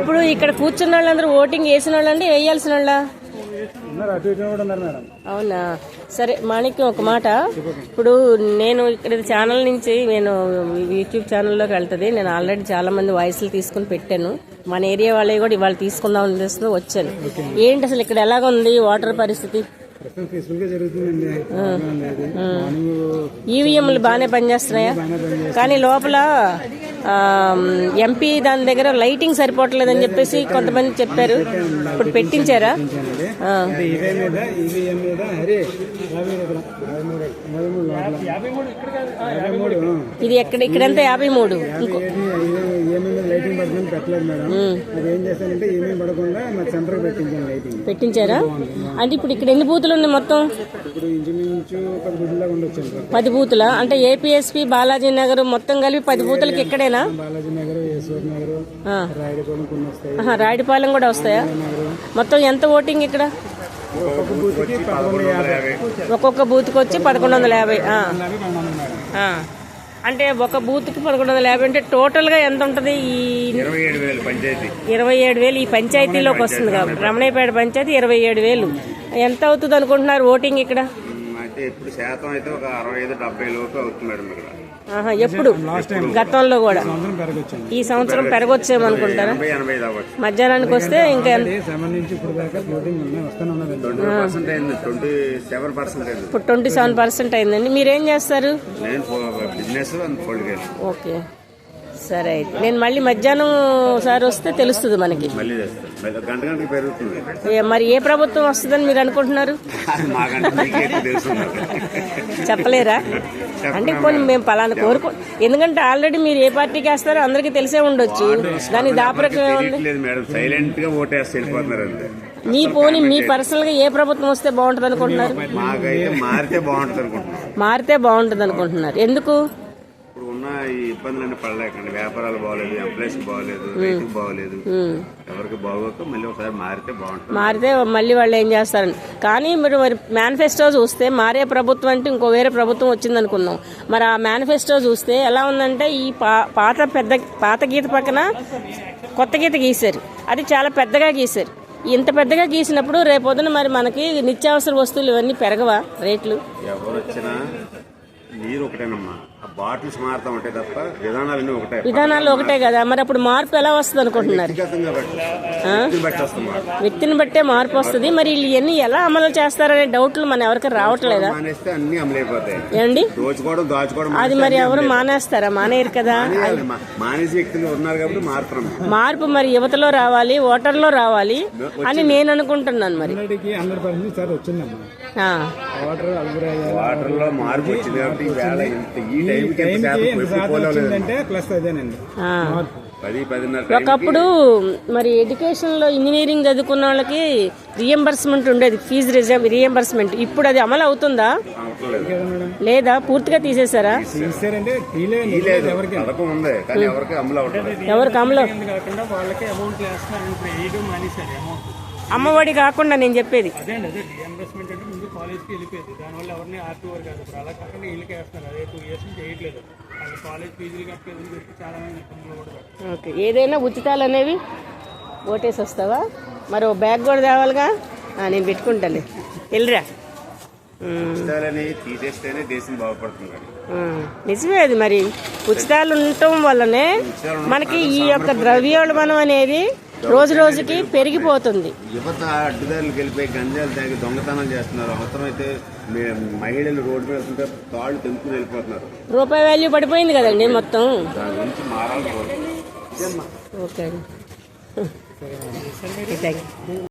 ఇప్పుడు ఇక్కడ కూర్చున్న వాళ్ళందరూ ఓటింగ్ వేసిన వాళ్ళండి వేయాల్సిన వాళ్ళ? అవునా? సరే మాణిక్యం ఒక మాట. ఇప్పుడు నేను ఇక్కడ ఛానల్ నుంచి నేను యూట్యూబ్ ఛానల్లోకి వెళ్తుంది. నేను ఆల్రెడీ చాలా మంది వాయిస్లు తీసుకుని పెట్టాను. మన ఏరియా వాళ్ళే కూడా ఇవాళ తీసుకుందాం అనిపిస్తుంది వచ్చాను. ఏంటి అసలు ఇక్కడ ఎలాగ ఉంది వాటర్ పరిస్థితి? ఈవీఎంలు బాగానే పనిచేస్తున్నాయా? కానీ లోపల ఎంపీ దాని దగ్గర లైటింగ్ సరిపోవట్లేదని చెప్పేసి కొంతమంది చెప్పారు. ఇప్పుడు పెట్టించారా? ఇది ఎక్కడ ఇక్కడంతా యాభై మూడు. ఇంకో ఈఎంఐ మీద లైటింగ్ పడుతుంది పెట్టలేదు మేడం. అది ఏం చేశానంటే ఈఎంఐ పడకుండా మా సెంటర్ పెట్టించాను లైటింగ్. పెట్టించారా? అంటే ఇప్పుడు ఇక్కడ ఎన్ని బూతులు ఉన్నాయి మొత్తం? ఇప్పుడు ఇంచుమించు ఉండొచ్చు పది బూతుల? అంటే ఏపీఎస్పీ బాలాజీ నగర్ మొత్తం కలిపి పది బూతులకి ఇక్కడేనా? బాలాజీ నగర్ నగర్ కొన్ని వస్తాయి. రాయుడిపాలెం కూడా వస్తాయా? మొత్తం ఎంత ఓటింగ్ ఇక్కడ? ఒక్కొక్క బూత్కి వచ్చి పదకొండు వందల యాభై అంటే ఒక బూత్కి పదకొండు వందల యాభై అంటే టోటల్గా ఎంత ఉంటుంది? ఈ ఇరవై ఏడు వేలు ఈ పంచాయతీలోకి వస్తుంది కాబట్టి. రమణయ్యపేట పంచాయతీ ఇరవై ఏడు వేలు. ఎంత అవుతుంది అనుకుంటున్నారు ఓటింగ్ ఇక్కడ? అయితే ఇప్పుడు శాతం అయితే ఒక అరవై ఐదు డెబ్బై లోపు అవుతుంది మేడం ఇక్కడ. ఎప్పుడు? గతంలో కూడా. ఈ సంవత్సరం పెరగొచ్చేమనుకుంటారా? మధ్యాహ్నానికి వస్తే ఇంకా ఇప్పుడు ట్వంటీ సెవెన్ పర్సెంట్ అయిందండి. మీరేం చేస్తారు? ఓకే. సరే అయితే నేను మళ్ళీ మధ్యాహ్నం ఒకసారి వస్తే తెలుస్తుంది మనకి. మళ్ళీ చేస్తాను మళ్ళీ గంట గంటకి పెరుగుతుంది. ఏ- మరి ఏ ప్రభుత్వం వస్తుందని మీరు అనుకుంటున్నారు? మాకంటే మీకే ఎక్కువ తెలుసు చెప్పలేరా అంటే కొన్ని మేము పలానా కోరుకో ఎందుకంటే ఆల్రెడీ మీరు ఏ పార్టీకి వేస్తారో అందరికీ తెలిసే ఉండొచ్చు. దానికి దాపరికం ఏముంది తెలియట్లేదు మేడం. సైలెంట్గా ఓటేస్తే వెళ్ళిపోతున్నారు అంతే. మీ పోనీ మీ పర్సనల్గా ఏ ప్రభుత్వం వస్తే బాగుంటుంది అనుకుంటున్నారు మాకైతే మారితే బాగుంటుంది అనుకుంటున్నాం మారితే బాగుంటుంది అనుకుంటున్నారు ఎందుకు? ఈ ఇబ్బందులన్నీ పడలేకండి వ్యాపారాలు బాగలేదు ఎంప్లాయీస్ బాగలేదు రైతుకు బాగలేదు. ఎవరికి బాగోక మళ్ళీ ఒకసారి మారితే బాగుంటుంది. మారితే మళ్ళీ వాళ్ళు ఏం చేస్తారని. కానీ మీరు మరి మేనిఫెస్టో చూస్తే మారే ప్రభుత్వం అంటే ఇంకో వేరే ప్రభుత్వం వచ్చింది అనుకున్నాం మరి ఆ మేనిఫెస్టో చూస్తే ఎలా ఉందంటే ఈ పాత పెద్ద పాత గీత పక్కన కొత్త గీత గీశారు. అది చాలా పెద్దగా గీశారు. ఇంత పెద్దగా గీసినప్పుడు రేపొద్దున మరి మనకి నిత్యావసర వస్తువులు ఇవన్నీ పెరగవా రేట్లు? ఎవరు వచ్చినా నీరు ఒకటేనమ్మా. బాటిల్స్ మారుతా ఉంటాయి తప్ప విధానాలన్నీ ఒకటే. విధానాలు ఒకటే కదా. మరి అప్పుడు మార్పు ఎలా వస్తుంది అనుకుంటున్నారు? వ్యక్తిని బట్టి మార్పు. వస్తుంది. మరి వీళ్ళు ఇవన్నీ ఎలా అమలు చేస్తారనే డౌట్లు మన ఎవరికి రావట్లేదా? అన్ని అమలైపోతాయి. ఏమండి దోచుకోవడం దాచుకోవడం అది మరి ఎవరు మానేస్తారా? మానేయరు కదా. మానేసి వ్యక్తులు ఉన్నారు కాబట్టి మారుతున్నాం మార్పు మరి యువతలో రావాలి ఓటర్లో రావాలి అని నేను అనుకుంటున్నాను మరి. హండ్రెడ్కి హండ్రెడ్ పర్సెంట్ సార్ వచ్చిందమ్మా. ఆ, వాటర్ అల్గురా వాటర్లో మార్పు వచ్చింది కాబట్టి ప్లస్ అదేనండి. ఒకప్పుడు మరి ఎడ్యుకేషన్లో ఇంజనీరింగ్ చదువుకున్న వాళ్ళకి రియంబర్స్మెంట్ ఉండేది ఫీజు రియంబర్స్మెంట్ ఇప్పుడు అది అమలు అవుతుందా? లేదా? పూర్తిగా తీసేశారా? ఎవరికి. అమలు అమ్మఒడి కాకుండా నేను చెప్పేది. ఓకే. ఏదైనా ఉచితాలు అనేవి ఓటేసి వస్తావా? మరి ఓ బ్యాగ్ కూడా తేవాలిగా? నేను పెట్టుకుంటాలే. వెళ్ళిరా. తీసేస్తేనే దేశం బాగుపడుతుంది నిజమే అది మరి. ఉచితాలు ఉండటం వల్లనే మనకి ఈ యొక్క ద్రవ్యోల్బణం అనేది రోజు రోజుకి పెరిగిపోతుంది. యువత అడ్డుదారులకు వెళ్ళిపోయి గంజాలు తాగి దొంగతనం చేస్తున్నారు. అవసరమైతే మహిళలు రోడ్డు మీద వెళ్తుంటే తాళ్ళు తెంపుకుని వెళ్ళిపోతున్నారు. రూపాయి వాల్యూ పడిపోయింది కదండి మొత్తం. దాని గురించి మారాలి. ఓకే అండి.